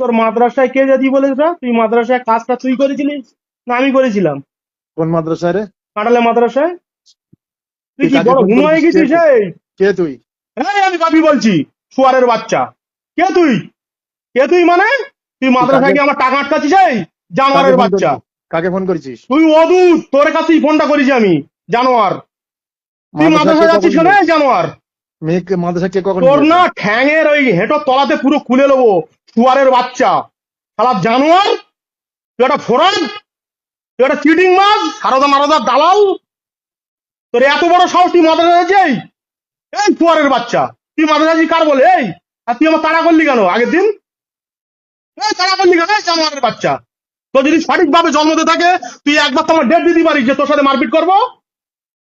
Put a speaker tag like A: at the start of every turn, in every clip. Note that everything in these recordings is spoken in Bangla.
A: তোর মাদ্রাসায় কে যদি বলিস না তুই মাদ্রাসায় কাজটা তুই করেছিলিস না আমি করেছিলাম।
B: কোন মাদ্রাসায় রে?
A: কাটালে মাদ্রাসায়। তুই কি বড় হুম হয়ে গেছিস এই?
B: কে তুই?
A: এই আমি বাপি বলছি? শুয়ারের বাচ্চা। কে তুই? কে তুই মানে? তুই মাদ্রাসায় গিয়ে আমার টাকা আটকাচ্ছিস এই? জানোয়ারের বাচ্চা।
B: কাকে ফোন করেছিস?
A: তুই অদূত তোর কাছেই ফোনটা করেছি আমি জানোয়ার। তুই
B: মাদ্রাসায়
A: যাচ্ছিস কেন জানোয়ার?
B: মেয়েকে মাদ্রাসা কে কখন
A: তোর না ঠ্যাঙের ওই হেঁটো তলাতে পুরো খুলে নেব। শুয়ারের বাচ্চা। শালা জানোয়ার তুই একটা ফোরান তুই একটা চিটিং মাছ সারদা মারদা দালাল। তোর এত বড় সাহস তুই মাদ্রাসা এই শুয়ারের বাচ্চা। তুই মাদ্রাসা কার বলে? এই আর তুই আমার তাড়া করলি কেন আগের দিন? এই তাড়া করলি কেন? এই জানোয়ারের বাচ্চা। তোর যদি সঠিকভাবে জন্মতে থাকে তুই একবার তোমার ডেট দিতে পারিস যে তোর সাথে মারপিট করব।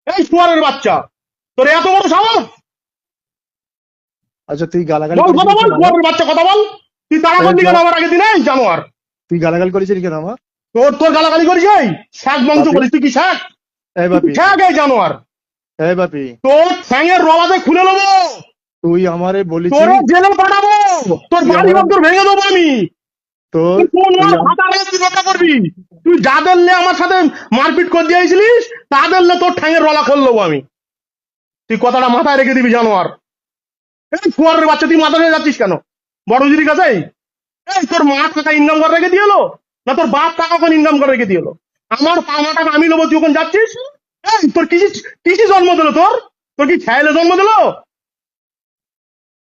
A: এই শুয়ারের বাচ্চা। তোর এত বড় সাহস?
B: আচ্ছা তুই গালাগালি
A: কথা বল বাচ্চা কথা বল। তুই তাড়া করলি কেন আমার আগের দিন জানোয়ার।
B: তুই গালাগালি করেছিস কেন আমার
A: তোর তোর গালাগালি করিস এই? শাক বংশ করিস তুই কি শাক?
B: এই বাপি।
A: শাক এই জানোয়ার?
B: এই বাপি।
A: তোর ঠ্যাঙের রবাতে খুলে নেব।
B: তুই আমারে বলেছিস
A: তোর জেলে পাঠাবো। তোর বাড়ি তোর ভেঙে দেবো আমি।
B: তোর
A: তুই যাদের লে আমার সাথে মারপিট করে দিয়েছিলিস তাদের লে তোর ঠ্যাঙের রলা খুলে নেব আমি। তুই কথাটা মাথায় রেখে দিবি জানোয়ার। এই ফুয়ারের বাচ্চা তুই মাথা নিয়ে যাচ্ছিস কেন? বড় হুজুরির কাছে এই তোর মা টাকা ইনকাম করে রেখে দিয়ে এলো? না তোর বাপ টাকা ওখানে ইনকাম করে রেখে দিয়ে এলো? আমার পাওনা টাকা আমি নেব তুই ওখানে যাচ্ছিস? এই তোর কিসি কিসি জন্ম দিলো তোর? তোর কি ছাইলে জন্ম দিলো?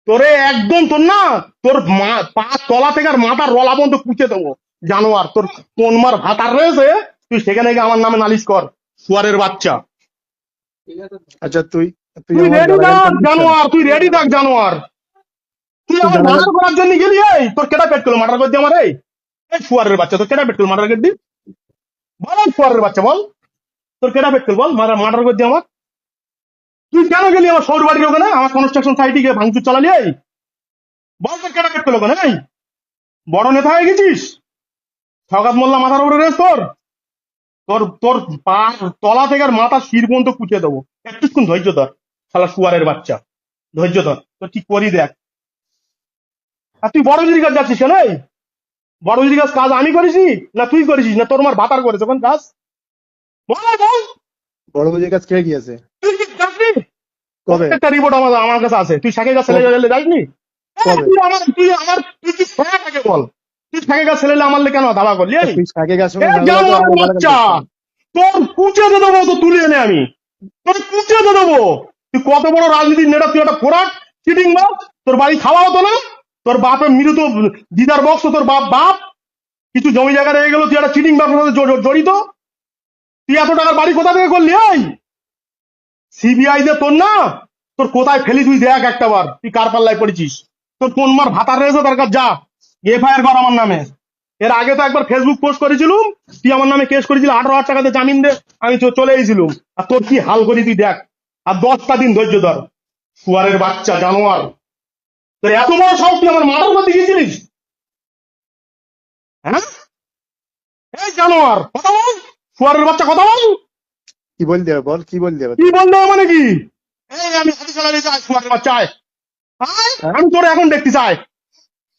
A: তোরে একদম তোর না তোর মা পা তলা থেকে আর মাথার রলা পর্যন্ত কুচে দেবো। জানোয়ার তোর কোন মার ভাতার রয়েছে? তুই সেখানে গিয়ে আমার নামে নালিশ কর সুয়ারের বাচ্চা।
B: আচ্ছা তুই তুই
A: রেডি থাক জানোয়ার তুই রেডি থাক জানোয়ার। তুই আমার
B: জানোয়ার-
A: মার্ডার করার জন্য গেলি এই? তোর কেটা পেট করল? মার্ডার আমার এই। এই শুয়ারের বাচ্চা তোর কেটা পেট করল মার্ডার করতে বল এই বাচ্চা বল। তোর কেটা পেট করল বল। মার্ডার করতে আমার। তুই কেন গেলি আমার বাড়ির ওখানে? আমার কনস্ট্রাকশন সাইটে গিয়ে ভাঙচুর চালালি এই? বল তোর কেটা পেট করল ওখানে এই? বড় নেতা হয়ে গেছিস? সকাত মোল্লা মাথার উপরে রেস তোর। তোর তোর পা তলা থেকে আর মাথা শির পর্যন্ত কুচিয়ে দেবো। একটুক্ষণ ধৈর্য ধর শালা শুয়ারের বাচ্চা। ধৈর্য ধর তো ঠিক করি দেখ। আর তুই বড় কাজ যাচ্ছিস কেন বড় যদি কাজ কাজ আমি করেছি না তুই করেছিস? না তোর মার ভাতার করেছে কোন কাজ?
B: বড় বুঝে কাজ কে গিয়েছে? কবে?
A: একটা রিপোর্ট আমার আমার কাছে আছে। তুই শাকে গাছ ছেলে গেলে যাসনি? তুই আমার তুই আমার তুই কি শাকে বল? তুই শাকে গাছ ছেলে আমার কেন দাবা করলি
B: তুই শাকে গাছ
A: বাচ্চা! তোর কুচে দিয়ে দেবো তো তুলে এনে আমি। তোর কুচে দিয়ে দেবো। তুই কত বড় রাজনীতির নেতা তুই একটা ফোরাট চিটিং বাপ তোর বাড়ি খাওয়া হতো না? তোর বাপের মৃত, দিদার বক্স তোর বাপ বাপ? কিছু জমি জায়গা রয়ে গেল, তুই একটা চিটিং সাথে জড়িত? তুই এত টাকার বাড়ি কোথা থেকে করলি, এই? সিবিআই যে তোর না? তোর কোথায় ফেলি তুই দেখ একটা বার, তুই কার পাল্লায় পড়েছিস? তোর কোন মার ভাতার রয়েছে তার কাছে? যা, এফআইআর কর আমার নামে। এর আগে তো একবার ফেসবুক পোস্ট করেছিলুম, তুই আমার নামে কেস করেছিল, আঠারো হাজার টাকাতে জামিন দে, আমি চলে এসেছিলুম আর তোর কি হাল করি তুই দেখ। আর দশটা দিন ধৈর্য ধর। শুয়ারের বাচ্চা, জানোয়ার। তোর এত বড় সাহস তুই আমার মাথার মধ্যে গিয়েছিলিস হ্যাঁ? এই জানোয়ার কথা বল। শুয়ারের বাচ্চা কথা বল।
B: কি বল দেবে বল কি বল দেবে
A: কি বললে মানে কি? এই আমি হাতি চালাতে চাই শুয়ারের বাচ্চা আয়। আয়, আমি তোর এখন দেখতে চাই।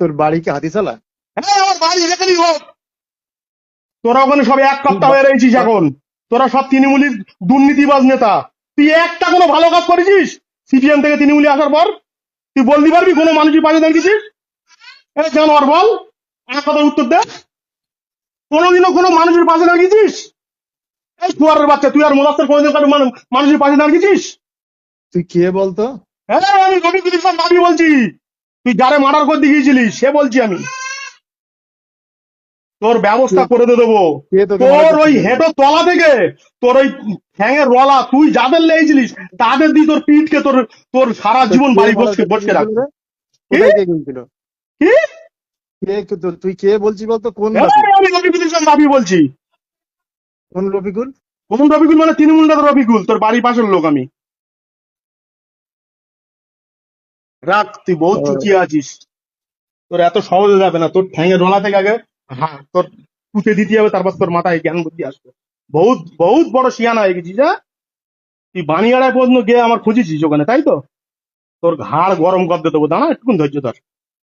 B: তোর বাড়ি কি হাতি চালা?
A: হ্যাঁ আমার বাড়ি এখানেই হোক তোরা ওখানে সব এক কাপ্তা হয়ে রয়েছিস এখন। তোরা সব তৃণমূলীর দুর্নীতিবাজ নেতা। তুই একটা কোনো ভালো কাজ করেছিস? সিপিএম থেকে তৃণমূলী আসার পর? তুই বলতে পারবি কোনো মানুষই পাশে দাঁড়িয়েছিস? এটা জানোয়ার বল? আমার কথার উত্তর দে। কোনোদিনও কোনো মানুষের পাশে দাঁড়িয়েছিস? এই কুয়ারের বাচ্চা তুই আর মোলাস্তের কোনোদিন কারও মানুষের পাশে দাঁড়িয়েছিস?
B: তুই কে বলতো?
A: হ্যাঁ আমি গভীর ইসলাম বাবি বলছি। তুই যারে মার্ডার করতে গিয়েছিলিস সে বলছি আমি। তোর ব্যবস্থা করে দেবো। তোর ওই হেঁটো তলা থেকে তোর ওই ঠ্যাঙের রলা তুই যাদের লেগেছিলিস তাদের দিয়ে তোর পিঠকে তোর তোর সারা জীবন বাড়ি বসকে বসকে রাখবে।
B: কে? তুই কে বলছিস বলতো? কোন
A: আমি রবিকুল ইসলাম বলছি।
B: কোন রফিকুল?
A: কোন রবিকুল মানে তৃণমূল নেতা রবিকুল তোর বাড়ির পাশের লোক আমি। রাখ তুই বহুত
B: ও।
A: চুচিয়ে আছিস। তোর এত সহজে যাবে না তোর ঠ্যাঙের রলা থেকে আগে হ্যাঁ তোর পুঁতে দিতে হবে, তারপর তোর মাথায় জ্ঞান বুদ্ধি আসবে। বহুত বহুত বড় শিয়ানা হয়ে গেছিস হ্যাঁ? তুই বানিয়াড়ায় পর্যন্ত গিয়ে আমার খুঁজেছিস ওখানে, তাই তো? তোর ঘাড় গরম করতে দেবো দাঁড়া একটু ধৈর্য ধর।